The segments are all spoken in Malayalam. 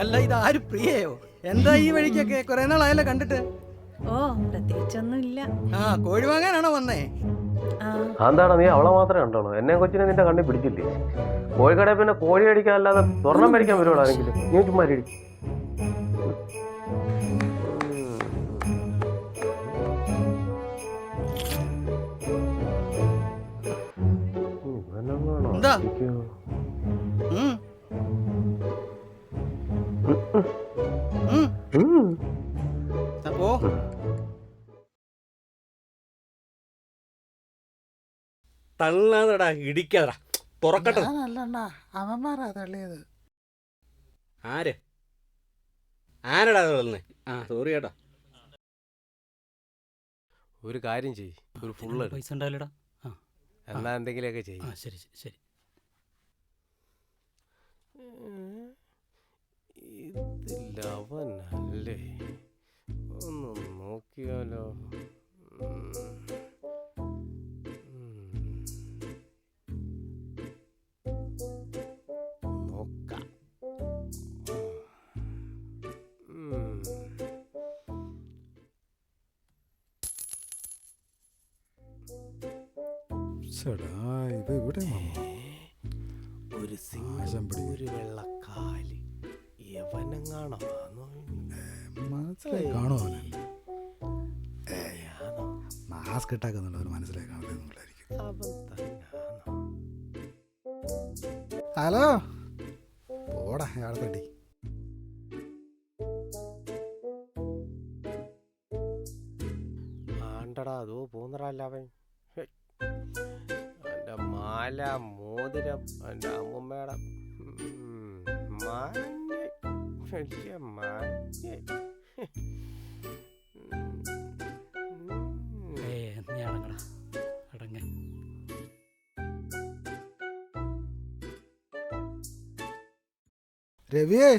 അല്ല ആര് എന്താ ഈ വഴിക്കൊക്കെ കണ്ടിട്ട്? ഓ ആ കോഴി വാങ്ങാനാണോ വന്നേ? നീ അവളെ എന്നെ കൊച്ചിനെ നിന്റെ കണ്ണി പിടിച്ചില്ലേ കോഴിക്കടയിൽ പിന്നെ കോഴി അടിക്കാൻ അല്ലാതെ സ്വർണം മേടിക്കാൻ വരുവാണെങ്കിൽ നീ ചുമ്മാരി അപ്പോ തള്ളാതടാ ഇടിക്കാതടാ. തുറക്കട്ടെ. ഞാനല്ലണ്ണ അവന്മാരാ തള്ളിയത്. ആര്? ആരടാ തള്ളുന്നേ? ആ സോറി കേട്ടോ ഒരു കാര്യം ചെയ്യ്. ഒരു ഫുള്ള് പൈസ ഉണ്ടാവില്ലടാ? എന്നാ എന്തെങ്കിലുമൊക്കെ ചെയ്യ്. ആ ശരി ശരി, ശരി ഇത് ഒന്ന് നോക്കിയാലോ. നോക്കാം. ഒരു സിംഹം ഒരു വെള്ളക്കാലി. യവനെങ്ങാണോ മനസ്സിലായി കാണുമോ അവനെ മാസ്ക് ഇട്ടാക്കുന്നുണ്ട് അവർ മനസ്സിലായി കാണുന്നതായിരിക്കും ഹലോ? പോടാ തട്ടി ആണ്ടടാ അതോ പോന്നറല്ല അവൻ എന്റെ മാല മോതിരം എന്റെ അമ്മുമ്മയുടെ ഉം, നീ അടങ്ങടാ രവിയേ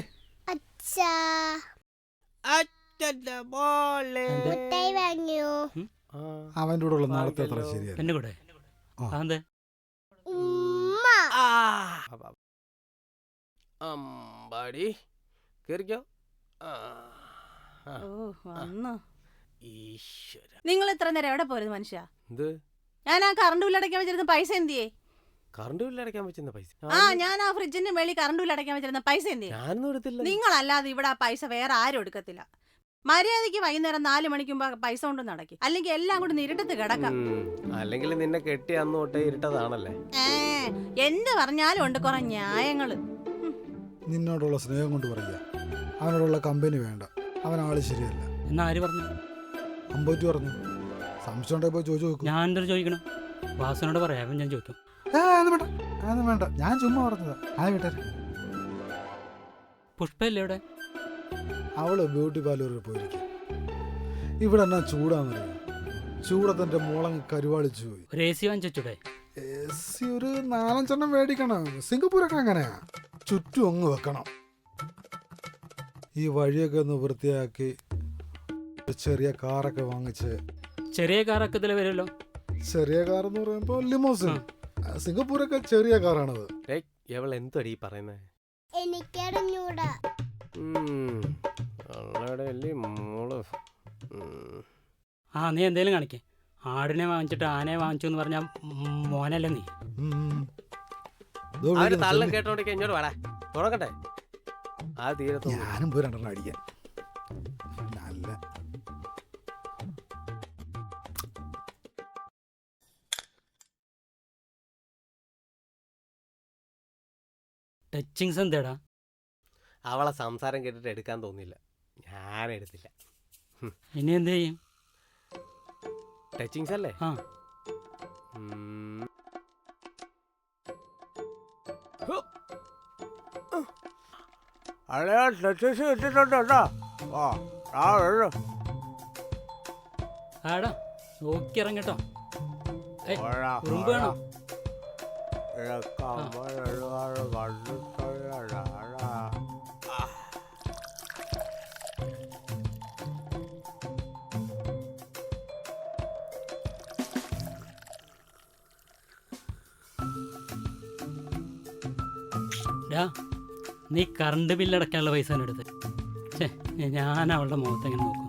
അച്ഛാ അച്ഛന്റെ മോളെ മുട്ടായി വാങ്ങിയോ ആ, അവന്റെ കൂടെ ഉള്ള നാളത്തെ അത്ര വാങ്ങിയല്ലോ. ശരിയല്ല കൂടെ. അതെന്തേ ഉമ്മ അമ്പാടി കേറിക്കോ. ആ. ആ. ഓ വന്നു. ഈശ്വര. നിങ്ങൾ ഇത്ര നേരം എവിടെ പോരുന്നു മനുഷ്യ? എന്ത്? ഞാൻ ആ കറണ്ട് ബില്ല് അടയ്ക്കാൻ വെച്ചിരുന്ന പൈസ എന്തിയേ? കറണ്ട് ബില്ല് അടയ്ക്കാൻ പറ്റുന്ന പൈസ? ആ ഞാൻ ആ ഫ്രിഡ്ജിന്റെ മേളിൽ കറണ്ട് ബില്ല് അടയ്ക്കാൻ വെച്ചിരുന്ന പൈസ എന്തിയേ? ഞാനൊന്നും എടുത്തില്ല. നിങ്ങളല്ലാതെ ഇവിടെ ആ പൈസ വേറെ ആരും എടുക്കത്തില്ല. മര്യാദയ്ക്ക് വൈകുന്നേരം നാല് മണിക്ക് മുമ്പ് ആ പൈസ കൊണ്ട് നടക്കി അല്ലെങ്കിൽ എല്ലാം കൂടി ഇരുട്ടത്ത് കിടക്കാം. അല്ലെങ്കിൽ നിന്നെ കെട്ടി അന്ന് തൊട്ടേ ഇരുട്ടതാണല്ലേ? ഏ എന്ത് പറഞ്ഞാലും ഉണ്ട് കുറെ ന്യായങ്ങൾ. നിന്നോടുള്ള സ്നേഹം കൊണ്ട് പറയുക. അവനോടുള്ള കമ്പനി വേണ്ട. അവൻ ആൾ ശരിയല്ല. എന്നാ ആര് പറഞ്ഞു? അമ്പോറ്റ് പറഞ്ഞു. സംശയം ഉണ്ടെങ്കിൽ പോയി ചോദിച്ചു നോക്കും. ഞാൻ എന്തൊരു ചോദിക്കണം? വാസനോട് പറയാം ഞാൻ ചോദിക്കും. ഏ അതൊന്നും വേണ്ട. ഞാൻ ചുമ്മാ പറഞ്ഞതാ. ആ വീട്ടുകാർ പുഷ്പല്ലേ ഇവിടെ? അവൾ ബ്യൂട്ടി പാർലറിൽ പോയിരിക്കും. ഇവിടെ എന്നാ ചൂടാന്നറിയാം? ചൂടത്തെ മോളങ്ങ് കരുവാളിച്ചു പോയി. ഒരു എ സി വാങ്ങിച്ചൂടെ എ സി ഒരു നാലഞ്ചെണ്ണം മേടിക്കണം. സിംഗപ്പൂരൊക്കെ അങ്ങനെയാ. ചുറ്റും അങ്ങ് വെക്കണം. ഈ വഴിയൊക്കെ ഒന്ന് വൃത്തിയാക്കി ഒരു ചെറിയ കാറൊക്കെ വാങ്ങിച്ച്. ചെറിയ കാറൊക്കെ ഇതിൽ വരുമല്ലോ? ചെറിയ കാർ എന്ന് പറയുമ്പോൾ ലിമോസിൻ. സിംഗപ്പൂരൊക്കെ ചെറിയ കാറാണത്. ഏയ് എവൾ എന്തടി പറയുന്നത് എനിക്കറിഞ്ഞൂടാ. ആ നീ എന്തേലും കാണിക്കേ. ആടിനെ വാങ്ങിച്ചിട്ട് ആനയെ വാങ്ങിച്ചു എന്ന് പറഞ്ഞാൽ മോനല്ലേ നീ. കേട്ടോണ്ടിരിക്കാൻ ഇങ്ങോട്ട് വേടാ. തുടങ്ങട്ടെ ആ തീരത്തു ഞാനും പോയി രണ്ടെണ്ണം അടിക്കാൻ. നല്ല. ടച്ചിങ്സ് എന്തേടാ? അവളെ സംസാരം കേട്ടിട്ട് എടുക്കാൻ തോന്നില്ല ഞാൻ എടുത്തില്ല. ഇനി എന്ത് ചെയ്യും? ടച്ചിങ്സ് അല്ലേ? ആ. അളയാ ടച്ചസ് വെച്ചിട്ടുണ്ട് കേട്ടോ ആ ആ വെള്ളം ആടാ നോക്കി ഇറങ്ങട്ടോ ഉറുമ്പ് വേണോ. ഡാ നീ കറണ്ട് ബില്ല് അടക്കാനുള്ള പൈസ എടുത്ത്. ഛേ ഞാൻ അവളുടെ മുഖത്ത് എങ്ങനെ നോക്കും?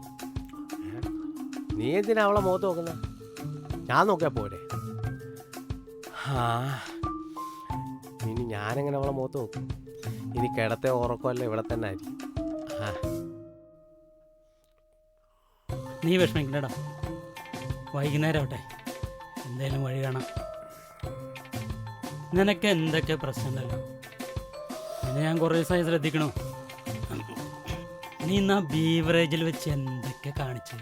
നീ എന്തിനാ അവളെ മുഖത്ത് നോക്കുന്ന? ഞാൻ നോക്കിയാ പോരെ. ആ ഇനി ഞാനെങ്ങനെ അവളെ മുഖത്ത് നോക്കും? ഇനി കിടത്തെ ഉറക്കമല്ല ഇവിടെ തന്നെ ആയിരിക്കും. ആ. നീ വിഷമിക്കണ്ടടാ വൈകുന്നേരം ആവട്ടെ. എന്തേലും വഴി കാണാം. നിനക്ക് എന്തൊക്കെ പ്രശ്നമുണ്ടല്ലോ പിന്നെ ഞാൻ കുറേ ദിവസമായി ശ്രദ്ധിക്കണു. നീ എന്നാ ബീവറേജിൽ വെച്ച് എന്തൊക്കെ കാണിച്ചു?